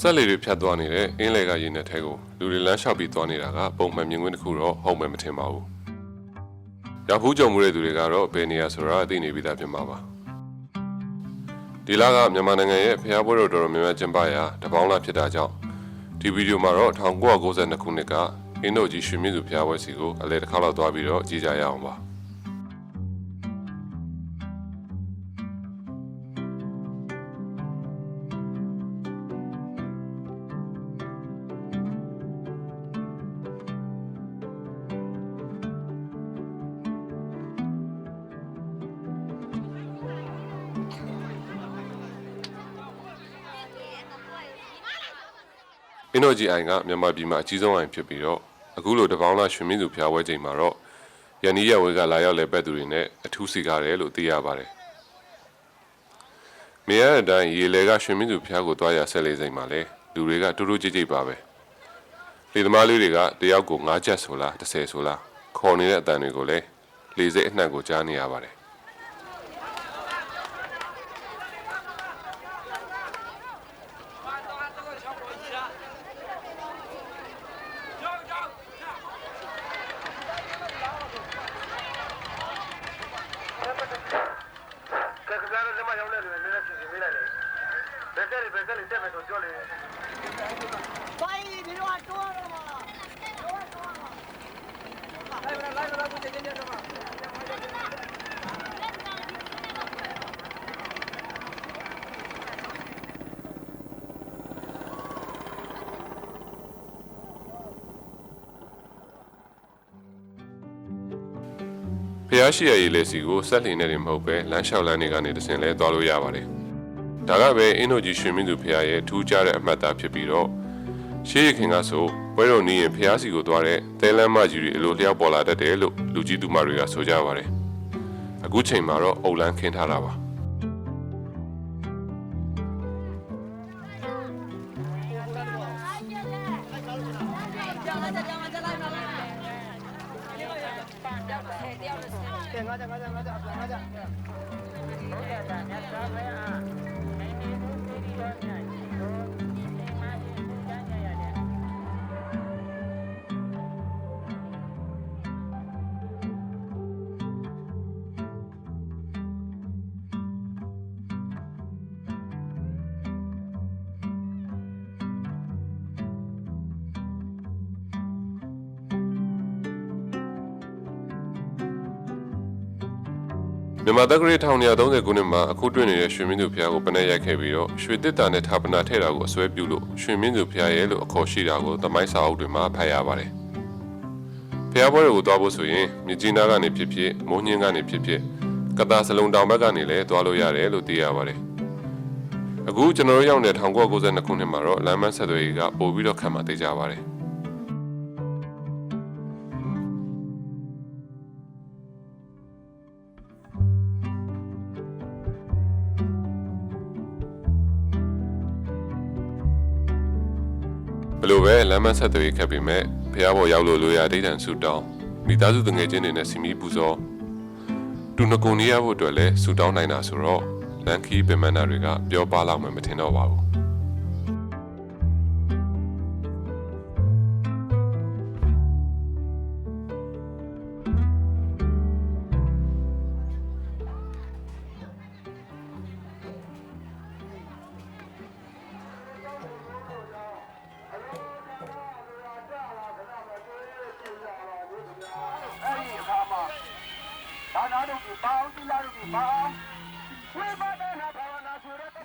ဆက်လေတွေဖြတ်သွားနေတဲ့အင်းလေကရေနက်ထဲကိုလူတွေလမ်းလျှောက်ပြီးသွားနေတာကပုံမှန်မြင်ကွင်းတစ်ခုတော့ဟုတ်မယ်မထင်ပါဘူး။ရောက်ဖူးကြုံမှုတဲ့သူတွေကတော့ဘယ်နေရာဆိုတာအသိနေပြီးသားဖြစ်မှာပါ။ဒီလကမြန်မာနိုင်ငံရဲ့ဖျားပွဲတော်တော်များများကျင်းပရာတပေါင်းလာဖြစ်တာကြောင့်ဒီဗီဒီယိုမှာတော့1992ခုနှစ်ကအင်းတို့ကြီးရွှေမြင့်စုဖျားပွဲစီကိုအလဲတစ်ခါလောက်သွားပြီးတော့ကြည့်ကြရအောင်ပါ။ အင်းတော်ကြီးအိုင်ကမြန်မာပြည်မှာအကြီးဆုံးအိုင်ဖြစ်ပြီးတော့အခုလိုတပေါင်းလာရွှေမြင့်စုဖျားပွဲချိန်မှာတော့ရန်နီရဝဲကလာရောက်လဲပတ်သူတွေနဲ့အထူးစီကားတယ်လို့သိရပါတယ်။မြေရတဲ့အတိုင်းရေလေကရွှေမြင့်စုဖျားကိုတွားရဆက်လေးစိမ်မှာလဲလူတွေကတူတူကြိတ်ကြိတ်ပါပဲ။လေသမားလေးတွေကတယောက်ကို9ချက်ဆိုလား10ဆိုလားခေါ်နေတဲ့အတန်တွေကိုလည်းလေစိတ်အနှံ့ကိုကြားနေရပါတယ်။ ကဲကစားလက်မရောက်လဲလို့နည်းနည်းစီစဉ်ပေးလိုက်လေ ဘယ်ကလေးဘယ်ကလေးတက်မယ်ဆိုပြောလေပိုင်းဒီလိုအတော့ရမှာတော့တော့မှာလိုက်မလိုက်မလိုက်ဘူးတကယ်ကြတော့မှာဖျားရှိရရေးလက်စီကိုဆက်လင်းနေတယ်မဟုတ်ပဲလမ်းလျှောက်လမ်းတွေကနေတဆင်လဲသွားလို့ရပါတယ်။ ဒါကပဲအင်းတို့ကြီးရွှေမင်းသူဖျားရဲ့ထူးခြားတဲ့အမှတ်အသားဖြစ်ပြီးတော့ရှေးရခင်ကဆိုပွဲတော်နီးရင်ဖျားစီကိုသွားတဲ့သဲလမ်းမကြီးတွေအလိုလျောက်ပေါ်လာတတ်တယ်လို့လူကြီးသူမတွေကဆိုကြပါတယ်။အခုချိန်မှာတော့အုတ်လန်းခင်းထားတာပါ။ကြောင်လာကြောင်လာလိုက်ပါ လား မြန်မာတက္ကရာ1930ခုနှစ်မှာအခုတွေ့နေတဲ့ရွှေမင်းသူဖျားကိုပနဲ့ရိုက်ခဲ့ပြီးတော့ရွှေတစ်တာနဲ့ထာပနာထည့်တာကိုအစွဲပြုလို့ရွှေမင်းသူဖျားရဲ့လို့အခေါ်ရှိတာကိုသမိုင်းစာအုပ်တွေမှာဖတ်ရပါတယ်။ဖျားပွဲတွေကိုသွားဖို့ဆိုရင်မြကြီးနားကနေဖြစ်ဖြစ်မိုးညင်းကနေဖြစ်ဖြစ်ကတာစလုံတောင်ဘက်ကနေလည်းသွားလို့ရတယ်လို့သိရပါတယ်။အခုကျွန်တော်တို့ရောက်နေတဲ့1992ခုနှစ်မှာတော့လမ်းမဆက်သွယ်ရေးကပို့ပြီးတော့ခံမှသိကြပါတယ်။ ဘလို့ပဲလမ်းမဆက်သွေးခက်ပြီမဲ့ဖះဘော်ရောက်လို့လိုရဒိဋ္ဌံဆူတောင်းမိသားစုတငယ်ချင်းတွေနဲ့စီမီပူဇော်တူနကုန်နေရဖို့အတွက်လည်းဆူတောင်းနိုင်တာဆိုတော့လန်ခီပင်မနာတွေကပြောပါလောက်မှမထင်တော့ပါဘူး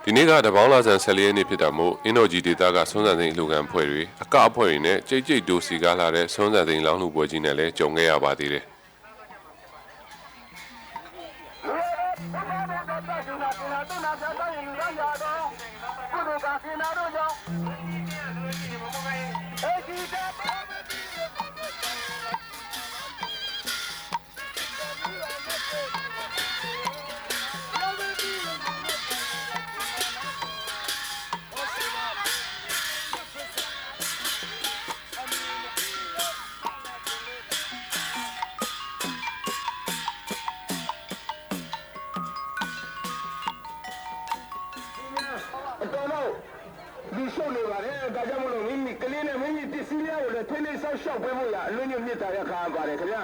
ဒီနေ့ကတပေါင်းလာဆန်14ရက်နေ့ဖြစ်တာမို့အင်းတော်ကြီးဒေတာကဆွမ်းဆန်သိန်းလူကန်ဖွဲ့တွေအကအဖွဲ့တွေနဲ့ကြိတ်ကြိတ်ဒိုစီကားလာတဲ့ဆွမ်းဆန်သိန်းလောင်းလူပွဲကြီးနဲ့လည်းကြုံခဲ့ရပါသေးတယ် တော်လို့ဒီရှုပ်နေပါလေကြောင့်မလို့မိမိကလေးနဲ့မိမိပစ္စည်းလေးကိုလည်းထိလေးဆောက်ရှောက်ပေးဖို့ရအလွန်ကြီးမြစ်တာရခါပါတယ်ခင်ဗျာ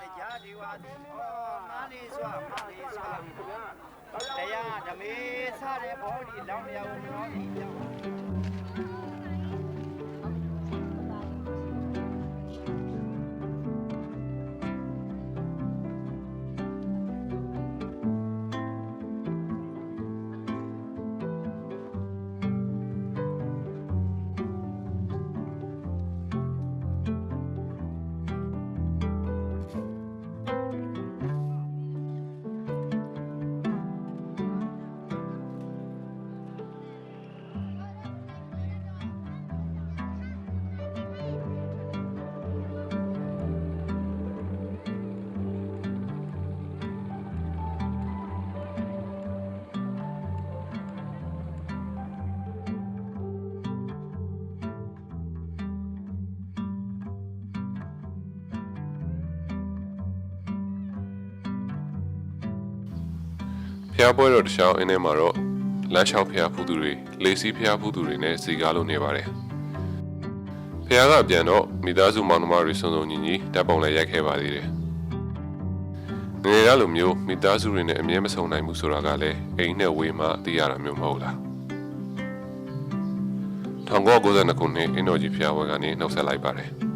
တရားဒီဝါဒီဩမာနေစွာမာနေစွာတရားဓမေစတဲ့ဘောဒီလောင်းလျာကိုကျွန်တော်ဒီကြောင့် ဖျားပွဲတော်တစ်ချောင်းအင်းထဲမှာတော့လမ်းလျှောက်ဖျားဖူးသူတွေလေးစီးဖျားဖူးသူတွေနဲ့စီကားလို့နေပါတယ်ဖျားကပြန်တော့မိသားစုမောင်နှမတွေစုံစုံညီညီတပ်ပုံလည်းရိုက်ခဲ့ပါသေးတယ်ငယ်ရလိုမျိုးမိသားစုတွေနဲ့အမြဲမဆုံနိုင်ဘူးဆိုတာကလည်းအိမ်နဲ့ဝေးမှသိရတာမျိုးမဟုတ်လား1992ခုနှစ်အင်းတော်ကြီးဖျားပွဲကနေနှုတ်ဆက်လိုက်ပါတယ်